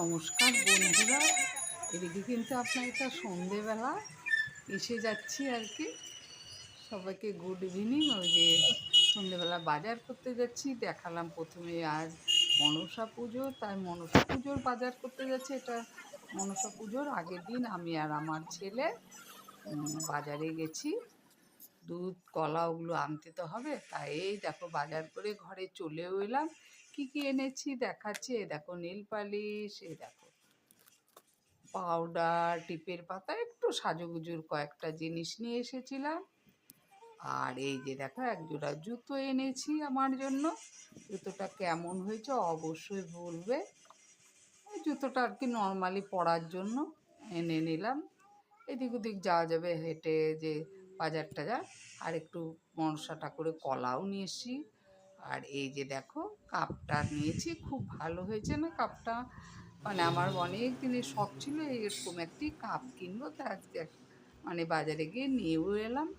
নমস্কার বন্ধুরা। এদিকে কিন্তু আপনার এটা সন্ধেবেলা এসে যাচ্ছি আর কি। সবাইকে গুড ইভিনিং ওই যে সন্ধেবেলা বাজার করতে যাচ্ছি। দেখালাম প্রথমে আজ মনসা পুজো, তাই মনসা পুজোর বাজার করতে যাচ্ছি। এটা মনসা পুজোর আগের দিন আমি আর আমার ছেলে বাজারে গেছি। দুধ কলা ওগুলো আনতে তো হবে, তাই এই দেখো বাজার করে ঘরে চলেও এলাম। কি কি এনেছি? দেখাচ্ছে। এই দেখো নীল পালিশ, এই দেখো পাউডার, টিপের পাতা, একটু সাজুগুজুর কয়েকটা জিনিস নিয়ে এসেছিলাম। আর এই যে দেখো, এক জোড়া জুতো এনেছি আমার জন্য। জুতোটা কেমন হয়েছে অবশ্যই বলবে। জুতোটা আর কি নর্মালি পরার জন্য এনে নিলাম। এদিক ওদিক যাওয়া যাবে, হেঁটে যে বাজার টাজার। আর একটু মনসা ঠাকুরের কলাও নিয়ে এসছি। আর এই যে দেখো, কাপটা নিয়েছি, খুব ভালো হয়েছে না কাপটা? মানে আমার অনেক দিনের শখ ছিল এরকম একটি কাপ কিনবো, তা আজকে মানে বাজারে গিয়ে নিয়েও এলাম।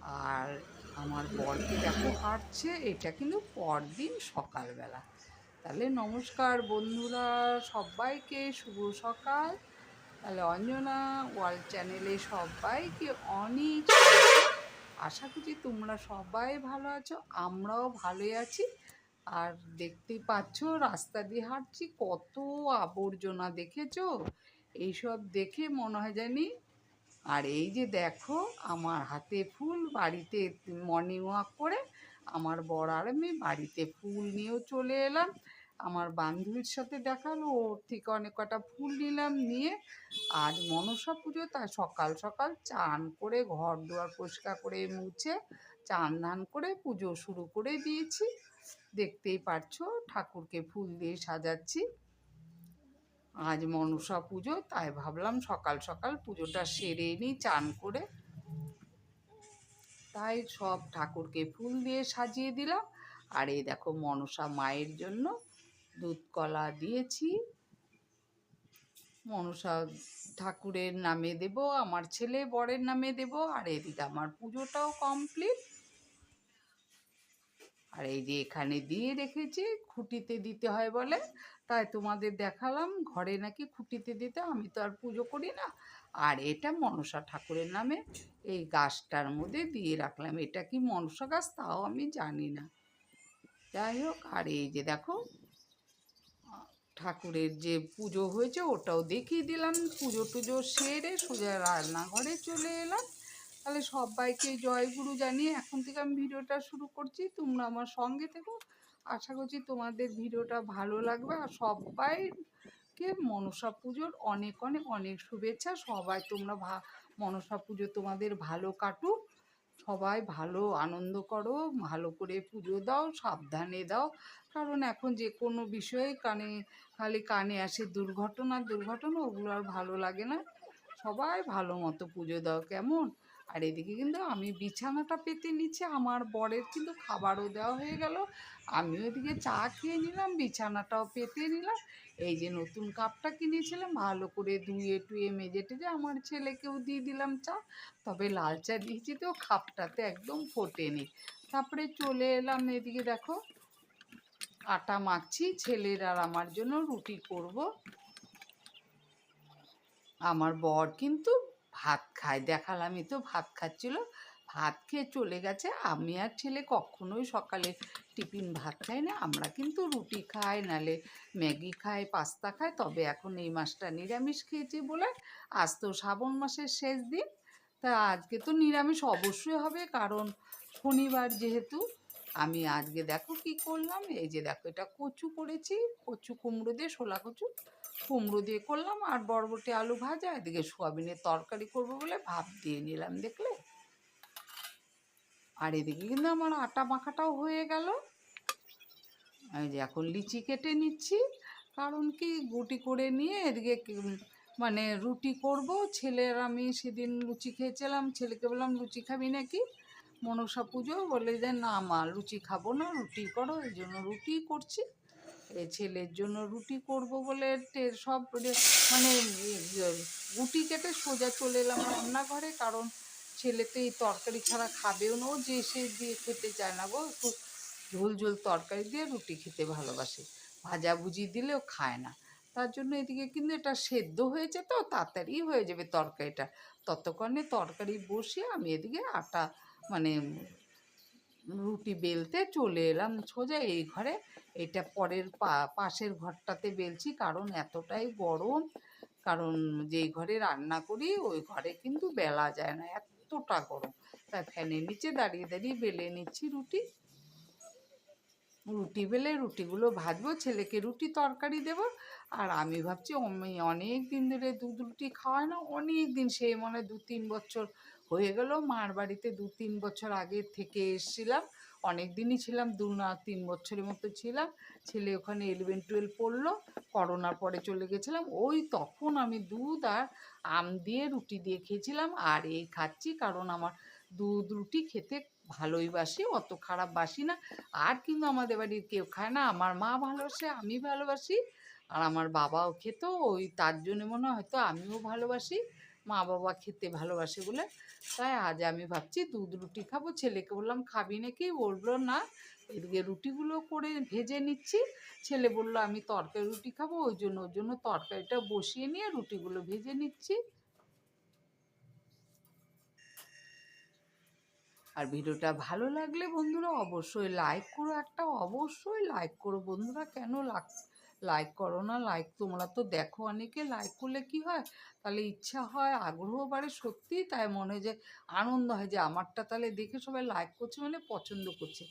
আর আমার বরকে দেখো হাঁটছে, এটা কিন্তু পরদিন সকালবেলা। তাহলে নমস্কার বন্ধুরা, সবাইকে শুভ সকাল। তাহলে অঞ্জনা ওয়ার্ল্ড চ্যানেলে সবাইকে অনেক। আশা করছি তোমরা সবাই ভালো আছো, আমরাও ভালোই আছি। আর দেখতেই পাচ্ছ, রাস্তা দিয়ে হাঁটছি, কত আবর্জনা দেখেছ? এইসব দেখে মনে হয় জানি, আর এই যে দেখো, আমার হাতে ফুল, বাড়িতে মর্নিং ওয়াক করে, আমার বর আর আমি বাড়িতে ফুল নিয়েও চলে এলাম। আমার বান্ধবীর সাথে দেখাল, ওর থেকে অনেক কটা ফুল নিলাম নিয়ে আজ মনসা পুজো, তাই সকাল সকাল চান করে ঘর দুয়ার পরিষ্কার করে মুছে চান ধান করে পুজো শুরু করে দিয়েছি। দেখতেই পারছ, ঠাকুরকে ফুল দিয়ে সাজাচ্ছি। আজ মনসা পুজো, তাই ভাবলাম সকাল সকাল পুজোটা সেরে নিই চান করে। তাই সব ঠাকুরকে ফুল দিয়ে সাজিয়ে দিলাম। আর এই দেখো মনসা মায়ের জন্য দুধ কলা দিয়েছি। মনসা ঠাকুরের নামে দেব, আমার ছেলে বরের নামে দেব, আর এদিকে আমার পুজোটাও কমপ্লিট আর এই যে এখানে দিয়ে রেখেছি, খুঁটিতে দিতে হয় বলে, তাই তোমাদের দেখালাম, ঘরে নাকি খুঁটিতে দিতে, আমি তো আর পুজো করি না। আর এটা মনসা ঠাকুরের নামে এই গাছটার মধ্যে দিয়ে রাখলাম। এটা কি মনসা গাছ? তাও আমি জানি না। যাই হোক, আর এই যে দেখো ঠাকুরের যে পুজো হয়েছে ওটাও দেখিয়ে দিলাম। পুজো টুজো সেরে সোজা রান্নাঘরে চলে এলাম। তাহলে সবাইকে জয়গুরু জানিয়ে এখন থেকে আমি ভিডিওটা শুরু করছি। তোমরা আমার সঙ্গে থেকো। আশা করছি তোমাদের ভিডিওটা ভালো লাগবে। আর সবাইকে মনসা পুজোর অনেক অনেক অনেক শুভেচ্ছা। সবাই তোমরা ভা মনসা পুজো তোমাদের ভালো কাটুক। সবাই ভালো আনন্দ করো, ভালো করে পুজো দাও, সাবধানে দাও। কারণ এখন যে কোনো বিষয়ে কানে, খালি কানে আসে দুর্ঘটনা দুর্ঘটনা, ওগুলো আর ভালো লাগে না। সবাই ভালো মতো পুজো দাও, কেমন? আর এদিকে কিন্তু আমি বিছানাটা পেতে নিচ্ছি আমার বরের কিন্তু খাবারও দেওয়া হয়ে গেল। আমিও এদিকে চা খেয়ে নিলাম, বিছানাটাও পেতে নিলাম। এই যে নতুন কাপটা কিনেছিলাম, ভালো করে ধুয়ে টুয়ে মেজে টেজে আমার ছেলেকেও দিয়ে দিলাম চা। তবে লাল চা দিয়েছি তো কাপটাতে একদম ফোটেনি। তারপরে চলে এলাম এদিকে দেখো, আটা মাখছি, ছেলের আর আমার জন্য রুটি করব। আমার বর কিন্তু ভাত খায় দেখালামই তো, ভাত খাচ্ছিল। ভাত খেয়ে চলে গেছে। আমি আর ছেলে কখনোই সকালে টিফিন ভাত খাই না। আমরা কিন্তু রুটি খাই, নালে ম্যাগি খাই, পাস্তা খাই। তবে এখন এই মাসটা নিরামিষ খেয়েছি বলে আজ তো শ্রাবণ মাসের শেষ দিন। তা আজকে তো নিরামিষ অবশ্যই হবে, কারণ শনিবার যেহেতু, আমি আজকে দেখো কি করলাম? এই যে দেখো, এটা কচু করেছি, কচু কুমড়ো দিয়ে শোলা কচু। কুমড়ো দিয়ে করলাম আর বরবটি আলু ভাজা, এদিকে সোয়াবিনের তরকারি করব বলে ভাপ দিয়ে নিলাম দেখলে। আর এদিকে কিন্তু আমার আটা মাখাটাও হয়ে গেল। এই যে এখন লিচি কেটে নিচ্ছি, কারণ কি গুটি করে নিয়ে এদিকে মানে রুটি করব। ছেলের আমি সেদিন লুচি খেয়েছিলাম, ছেলেকে বললাম, লুচি খাবি নাকি? মনসা পুজো বলে যে, না মা, লুচি খাব না, রুটি করো। এই জন্য রুটি করছি। ছেলের জন্য রুটি করব বলে সব মানে গুটি কেটে সোজা চলে এলাম রান্নাঘরে কারণ ছেলে তো এই তরকারি ছাড়া খাবেও না ও, যে সে দিয়ে খেতে চায় না গো, একটু ঝোল ঝোল তরকারি দিয়ে রুটি খেতে ভালোবাসে। ভাজা ভুজি দিলেও খায় না। তার জন্য এদিকে কিন্তু এটা সেদ্ধ হয়েছে তো, তাড়াতাড়ি হয়ে যাবে তরকারিটা। ততক্ষণে তরকারি বসিয়ে আমি এদিকে আটা মানে রুটি বেলতে চলে এলাম। সোজা এই ঘরে। এটা পরের পাশের ঘরটাতে বেলছি কারণ এতটাই গরম। কারণ যেই ঘরে রান্না করি, ওই ঘরে কিন্তু বেলা যায় না, এতটা গরম। তাই ফ্যানের নিচে দাঁড়িয়ে দাঁড়িয়ে বেলে নিচ্ছি রুটি। রুটি বেলে রুটিগুলো ভাজবো, ছেলেকে রুটি তরকারি দেব। আর আমি ভাবছি আমি অনেক দিন ধরে দুধ রুটি খাওয়াই না, অনেক দিন সেই মনে দু তিন বছর হয়ে গেল। মার বাড়িতে দু তিন বছর আগে থেকে এসছিলাম। অনেক দিনই ছিলাম, দু না তিন বছরের মতো ছিলাম। ছেলে ওখানে ইলেভেন টুয়েলভ পড়ল করোনার পরে চলে গেছিলাম। ওই তখন আমি দুধ আর আম দিয়ে রুটি দিয়ে খেয়েছিলাম। আর এই খাচ্ছি কারণ আমার দুধ রুটি খেতে ভালোই বাসি, অত খারাপ বাসি না। আর কিন্তু আমাদের বাড়ির কেউ খায় না। আমার মা ভালোবাসে, আমি ভালোবাসি। আর আমার বাবাও খেত। ওই তার জন্য মনে হয় হয়তো আমিও ভালোবাসি। মা বাবা খেতে ভালোবাসে বলে তাই আজ আমি ভাবছি দুধ রুটি খাব। ছেলেকে বললাম, খাবি নাকি? বলল, না। এদিকে রুটিগুলো করে ভেজে নিচ্ছি। ছেলে বলল, আমি তরকারি রুটি খাব, ওই জন্য ওর জন্য তরকারিটা বসিয়ে নিয়ে রুটিগুলো ভেজে নিচ্ছি। আর ভিডিওটা ভালো লাগলে বন্ধুরা অবশ্যই লাইক করো, একটা অবশ্যই লাইক করো বন্ধুরা। কেন লাগ লাইক করো না লাইক তোমরা তো দেখো অনেকে লাইক করলে কি হয়? তাহলে ইচ্ছা হয়, আগ্রহ বাড়ে সত্যিই তাই মনে হয় যে আনন্দ হয় যে আমারটা তাহলে দেখে সবাই লাইক করছে মানে পছন্দ করছে।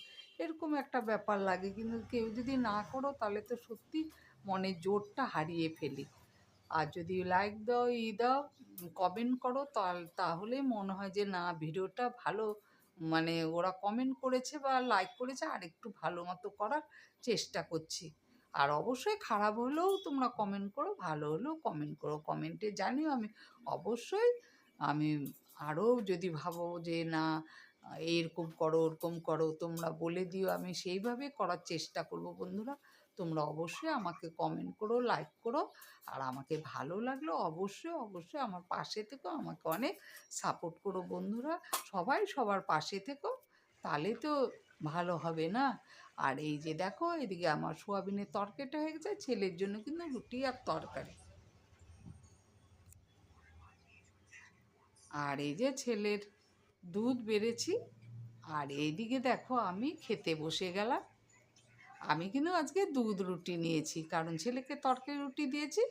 এরকম একটা ব্যাপার লাগে কিন্তু কেউ যদি না করো তাহলে তো সত্যি মনে জোরটা হারিয়ে ফেলি। আর যদি লাইক দাও, ই দাও কমেন্ট করো তাহলে মনে হয় যে না, ভিডিওটা ভালো মানে ওরা কমেন্ট করেছে বা লাইক করেছে আর একটু ভালো মতো করার চেষ্টা করছি। আর অবশ্যই খারাপ হলেও তোমরা কমেন্ট করো, ভালো হলেও কমেন্ট করো। কমেন্টে জানিও আমি অবশ্যই আমি আরও যদি ভাবো যে না এরকম করো, ওরকম করো, তোমরা বলে দিও, আমি সেইভাবে করার চেষ্টা করব বন্ধুরা। তোমরা অবশ্যই আমাকে কমেন্ট করো লাইক করো। আর আমাকে ভালো লাগল অবশ্যই অবশ্যই আমার পাশে থেকো আমাকে অনেক সাপোর্ট করো বন্ধুরা। সবাই সবার পাশে থেকো। তাহলে তো ভালো হবে না। আর এই যে দেখো, এদিকে আমার সোয়াবিনের তরকারিটা হয়ে গেছে, ছেলের জন্য কিন্তু রুটি আর তরকারি। আর এই যে ছেলের দুধ বেড়েছি, আর এইদিকে দেখো আমি খেতে বসে গেলাম। আমি কিন্তু আজকে দুধ রুটি নিয়েছি, কারণ ছেলেকে তরকারি রুটি দিয়েছি,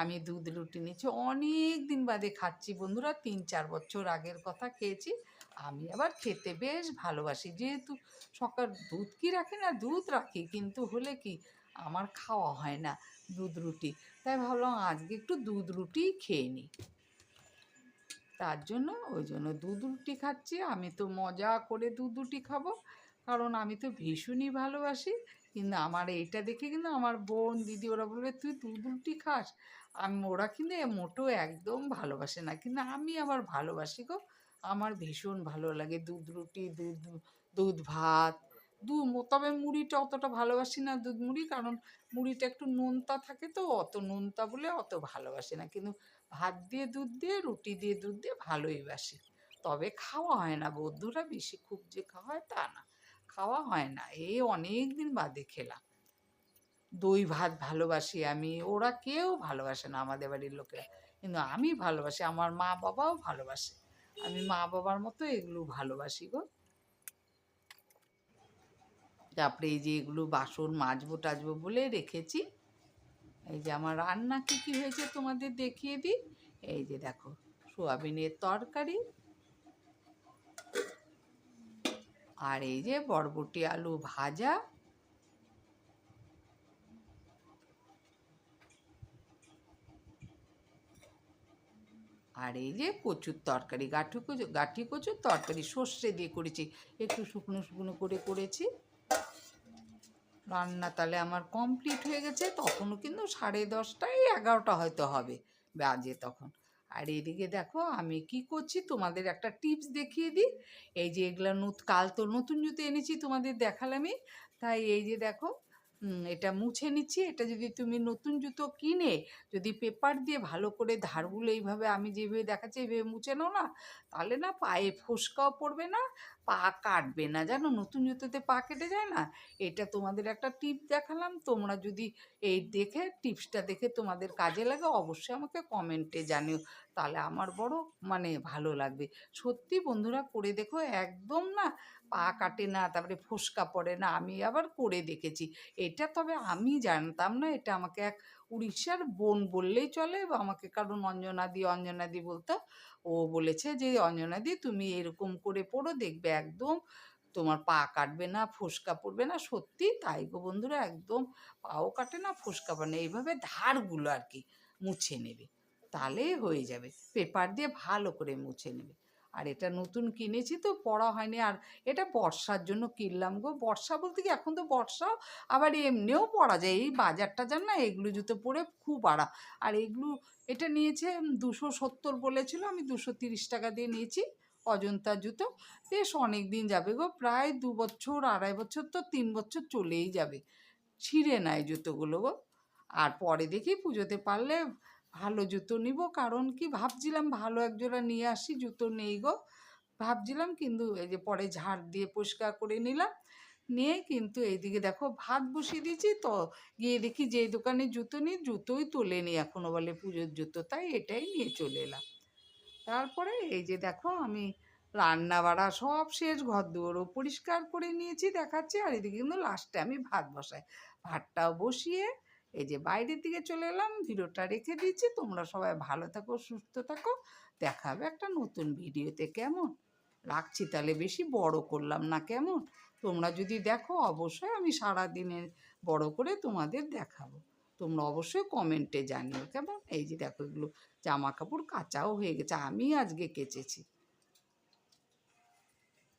আমি দুধ রুটি নিয়েছি। অনেক দিন বাদে খাচ্ছি বন্ধুরা, তিন চার বছর আগের কথা খেয়েছি। আমি আবার খেতে বেশ ভালোবাসি। যেহেতু সকাল দুধ কি রাখি না, দুধ রাখি, কিন্তু হলে কি আমার খাওয়া হয় না দুধ রুটি। তাই ভাবলাম আজকে একটু দুধ রুটি খেয়ে নিই। তার জন্য ওই জন্য দুধ রুটি খাচ্ছি। আমি তো মজা করে দুধ রুটি খাব। কারণ আমি তো ভীষণই ভালোবাসি। কিন্তু আমার এইটা দেখে কিন্তু আমার বোন, দিদি ওরা বলবে, তুই দুধ রুটি খাস? আমি, ওরা কিন্তু মোটো একদম ভালোবাসে না। কিন্তু আমি আবার ভালোবাসি গো। আমার ভীষণ ভালো লাগে। দুধ রুটি, দুধ দুধ ভাত, দু তবে মুড়িটা অতটা ভালোবাসি না দুধ মুড়ি, কারণ মুড়িটা একটু নোনতা থাকে তো, অত নোনতা বলে অত ভালোবাসি না। কিন্তু ভাত দিয়ে দুধ দিয়ে, রুটি দিয়ে দুধ দিয়ে ভালোই বাসি। তবে খাওয়া হয় না বন্ধুরা, বেশি খুব যে খাওয়া হয় তা না। খাওয়া হয় না এই অনেক দিন বাদে খেলাম। দই ভাত ভালোবাসি আমি, ওরা কেউ ভালোবাসে না আমাদের বাড়ির লোকেরা। কিন্তু আমি ভালোবাসি, আমার মা বাবাও ভালোবাসে। আমি মা বাবার মতো এগুলো ভালোবাসি গো। তারপরে এই যে এগুলো বাসন মাজবো টাজবো বলে রেখেছি। এই যে আমার রান্না কী কী হয়েছে তোমাদের দেখিয়ে দিই। এই যে দেখো, সোয়াবিনের তরকারি আর এই যে বরবটি আলু ভাজা। আর এই যে কচুর তরকারি, গাঠি কচু, গাঠি কচুর তরকারি, সর্ষে দিয়ে করেছি। একটু শুকনো শুকনো করে করেছি। রান্না তাহলে আমার কমপ্লিট হয়ে গেছে। তখনও কিন্তু সাড়ে দশটায় এগারোটা হয়তো হবে বাজে তখন। আর এদিকে দেখো, আমি কি করছি তোমাদের একটা টিপস দেখিয়ে দিই। এই যে এগুলো নত কাল তো নতুন জুতো এনেছি তোমাদের দেখালামই। তাই এই যে দেখো এটা মুছে নিচ্ছি। এটা যদি তুমি নতুন জুতো কিনে যদি পেপার দিয়ে ভালো করে ধারগুলো এইভাবে আমি যেভাবে দেখাচ্ছি, এইভাবে মুছে নাও না। তাহলে না পায়ে ফোসকাও পড়বে না পা কাটবে না। জানো? নতুন জুতোতে পা কেটে যায় না? এটা তোমাদের একটা টিপ দেখালাম। তোমরা যদি এই দেখে, টিপসটা দেখে তোমাদের কাজে লাগে, অবশ্যই আমাকে কমেন্টে জানিও। তাহলে আমার বড় মানে ভালো লাগবে। সত্যি বন্ধুরা, করে দেখো, একদম না পা কাটে না, তারপরে ফোসকা পড়ে না, আমি আবার করে দেখেছি। এটা তবে আমি জানতাম না, এটা আমাকে এক উড়িষ্যার বোন বললেই চলে, বা আমাকে কারণ অঞ্জনাদি অঞ্জনাদি বলতো। ও বলেছে যে অঞ্জনাদি তুমি এরকম করে পড়ো, দেখবে একদম তোমার পা কাটবে না, ফুসকা পড়বে না। সত্যি তাই গো বন্ধুরা, একদম পাও কাটে না, ফুসকা পড়ে না। এইভাবে ধারগুলো আর কি মুছে নেবে। তাহলেই হয়ে যাবে। পেপার দিয়ে ভালো করে মুছে নেবে। আর এটা নতুন কিনেছি তো পড়া হয়নি। আর এটা বর্ষার জন্য কিনলাম গো। বর্ষা বলতে কি, এখন তো বর্ষাও আবার এমনিও পরা যায়। এই বাজার টাজার না, এগুলো জুতো পরে খুব আড়া। আর এগুলো, এটা নিয়েছে দুশো সত্তর বলেছিল, আমি দুশো তিরিশ টাকা দিয়ে নিয়েছি, অজন্তা জুতো। বেশ অনেক দিন যাবে গো, প্রায় দু বছর, আড়াই বছর তো তিন বছর চলেই যাবে। ছিঁড়ে নেয় জুতোগুলো গো। আর পরে দেখি পুজোতে পারলে ভালো জুতো নিব, কারণ কি ভাবছিলাম ভালো একজোড়া নিয়ে আসি, জুতো নেই গো। ভাবছিলাম কিন্তু এই যে পরে ঝাড় দিয়ে পরিষ্কার করে নিলাম। নিয়ে কিন্তু এইদিকে দেখো ভাত বসিয়ে দিয়েছি, তো গিয়ে দেখি যে দোকানে জুতো নিই, জুতোই তোলেনি এখনও বলে পুজোর জুতো, তাই এটাই নিয়ে চলে এলাম। তারপরে এই যে দেখো আমি রান্না বাড়া সব শেষ ঘর দুয়ারও পরিষ্কার করে নিয়েছি দেখাচ্ছি, আর এদিকে কিন্তু লাস্টে আমি ভাত বসাই। ভাতটাও বসিয়ে এই যে বাইরের দিকে চলে এলাম, ভিডিওটা রেখে দিচ্ছি। তোমরা সবাই ভালো থাকো, সুস্থ থাকো। দেখা হবে একটা নতুন ভিডিওতে, কেমন? রাখছি তাহলে বেশি বড় করলাম না, কেমন? তোমরা যদি দেখো, অবশ্যই আমি সারা দিনের বড় করে তোমাদের দেখাবো। তোমরা অবশ্যই কমেন্টে জানিও, কেমন? এই যে দেখো এগুলো জামা কাপড় কাচাও হয়ে গেছে। আমি আজকে কেচেছি।